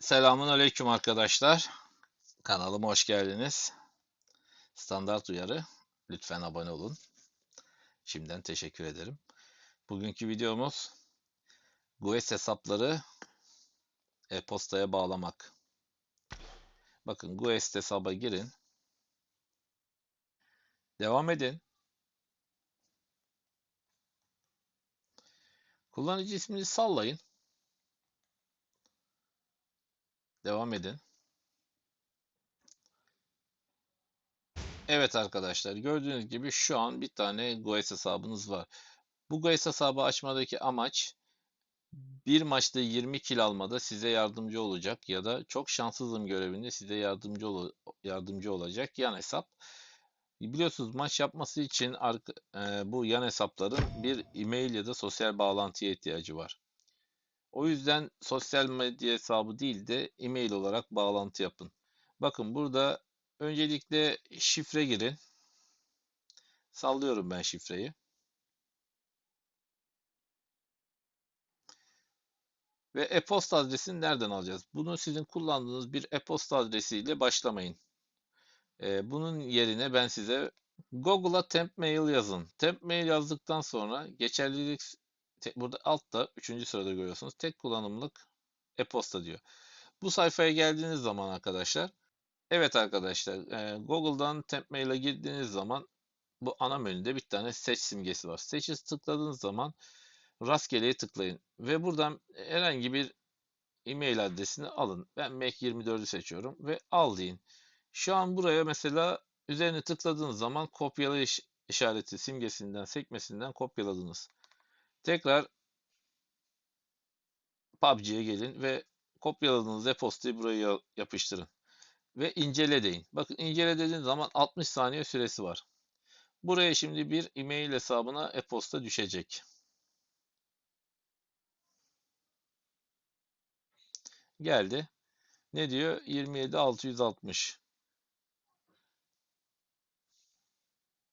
Selamun aleyküm arkadaşlar. Kanalıma hoş geldiniz. Standart uyarı. Lütfen abone olun. Şimdiden teşekkür ederim. Bugünkü videomuz GUES hesapları e-postaya bağlamak. Bakın GUES hesaba girin. Devam edin. Kullanıcı ismini sallayın. Devam edin. Evet arkadaşlar gördüğünüz gibi şu an bir tane GOES hesabınız var. Bu GOES hesabı açmadaki amaç bir maçta 20 kill almada size yardımcı olacak ya da çok şanssızım görevinde size yardımcı ol yardımcı olacak yan hesap. Biliyorsunuz maç yapması için e, bu yan hesapların bir e-mail ya da sosyal bağlantıya ihtiyacı var. O yüzden sosyal medya hesabı değil de e-mail olarak bağlantı yapın. Bakın burada öncelikle şifre girin. Sallıyorum ben şifreyi. Ve e-posta adresini nereden alacağız? Bunu sizin kullandığınız bir e-posta adresiyle başlamayın. Ee, bunun yerine ben size Google'a temp mail yazın. Temp mail yazdıktan sonra geçerlilik burada altta 3. sırada görüyorsunuz. Tek kullanımlık e-posta diyor. Bu sayfaya geldiğiniz zaman arkadaşlar Evet arkadaşlar e, Google'dan Tempmail'e girdiğiniz zaman bu ana menüde bir tane seç simgesi var. Seçi tıkladığınız zaman rastgeleye tıklayın ve buradan herhangi bir e-mail adresini alın. Ben Mac24'ü seçiyorum ve al deyin. Şu an buraya mesela üzerine tıkladığınız zaman kopyala iş işareti simgesinden sekmesinden kopyaladınız. Tekrar PUBG'ye gelin ve kopyaladığınız e-postayı buraya yapıştırın. Ve incele deyin. Bakın incele dediğiniz zaman 60 saniye süresi var. Buraya şimdi bir e-mail hesabına e-posta düşecek. Geldi. Ne diyor? 27660.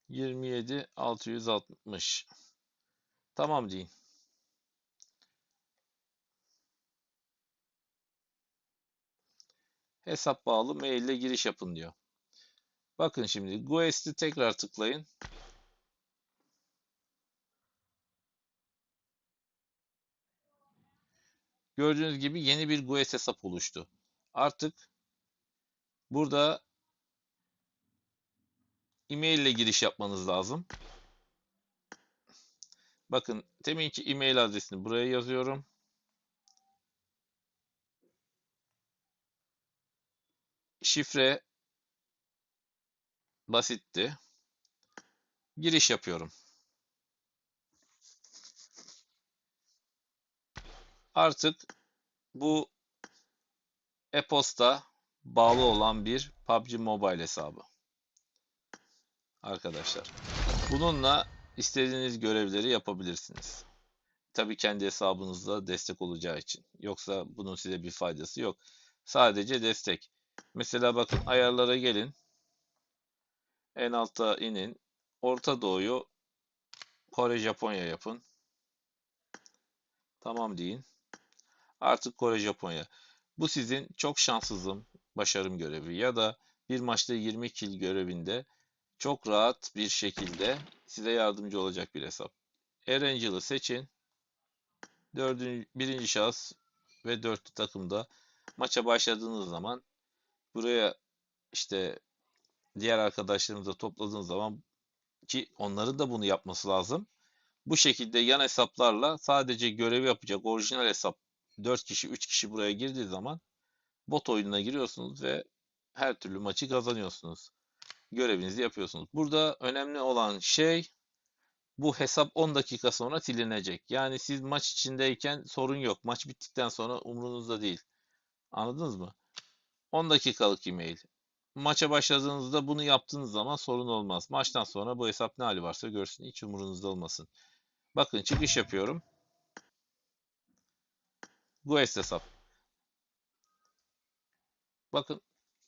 27660. Tamam deyin. Hesap bağlı mail ile giriş yapın diyor. Bakın şimdi GoES'ti tekrar tıklayın. Gördüğünüz gibi yeni bir GoES hesap oluştu. Artık burada e-mail ile giriş yapmanız lazım. Bakın teminki e-mail adresini buraya yazıyorum. Şifre basitti. Giriş yapıyorum. Artık bu e-posta bağlı olan bir PUBG Mobile hesabı. Arkadaşlar. Bununla istediğiniz görevleri yapabilirsiniz. Tabii kendi hesabınızda destek olacağı için. Yoksa bunun size bir faydası yok. Sadece destek. Mesela bakın ayarlara gelin. En alta inin. Orta Doğu'yu Kore, Japonya yapın. Tamam deyin. Artık Kore, Japonya. Bu sizin çok şanssızım başarım görevi ya da bir maçta 20 kill görevinde çok rahat bir şekilde size yardımcı olacak bir hesap. Erangel'ı seçin. Dördüncü, birinci şahıs ve dörtlü takımda maça başladığınız zaman buraya işte diğer arkadaşlarınızla topladığınız zaman ki onların da bunu yapması lazım. Bu şekilde yan hesaplarla sadece görev yapacak orijinal hesap 4 kişi 3 kişi buraya girdiği zaman bot oyununa giriyorsunuz ve her türlü maçı kazanıyorsunuz. Görevinizi yapıyorsunuz. Burada önemli olan şey bu hesap 10 dakika sonra silinecek. Yani siz maç içindeyken sorun yok. Maç bittikten sonra umrunuzda değil. Anladınız mı? 10 dakikalık e-mail. Maça başladığınızda bunu yaptığınız zaman sorun olmaz. Maçtan sonra bu hesap ne hali varsa görsün. Hiç umurunuzda olmasın. Bakın çıkış yapıyorum. GUES hesap. Bakın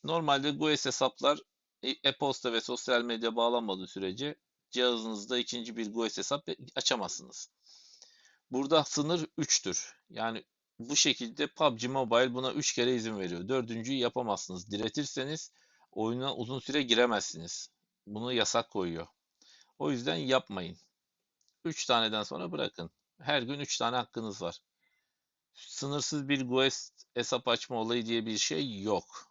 normalde GUES hesaplar e-posta ve sosyal medya bağlanmadığı sürece cihazınızda ikinci bir GUES hesap açamazsınız. Burada sınır 3'tür. Yani Bu şekilde PUBG Mobile buna 3 kere izin veriyor. Dördüncüyü yapamazsınız. Diretirseniz oyuna uzun süre giremezsiniz. Bunu yasak koyuyor. O yüzden yapmayın. 3 taneden sonra bırakın. Her gün 3 tane hakkınız var. Sınırsız bir Guest hesap açma olayı diye bir şey yok.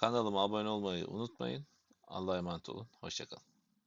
Kanalıma abone olmayı unutmayın. Allah'a emanet olun. Hoşçakalın.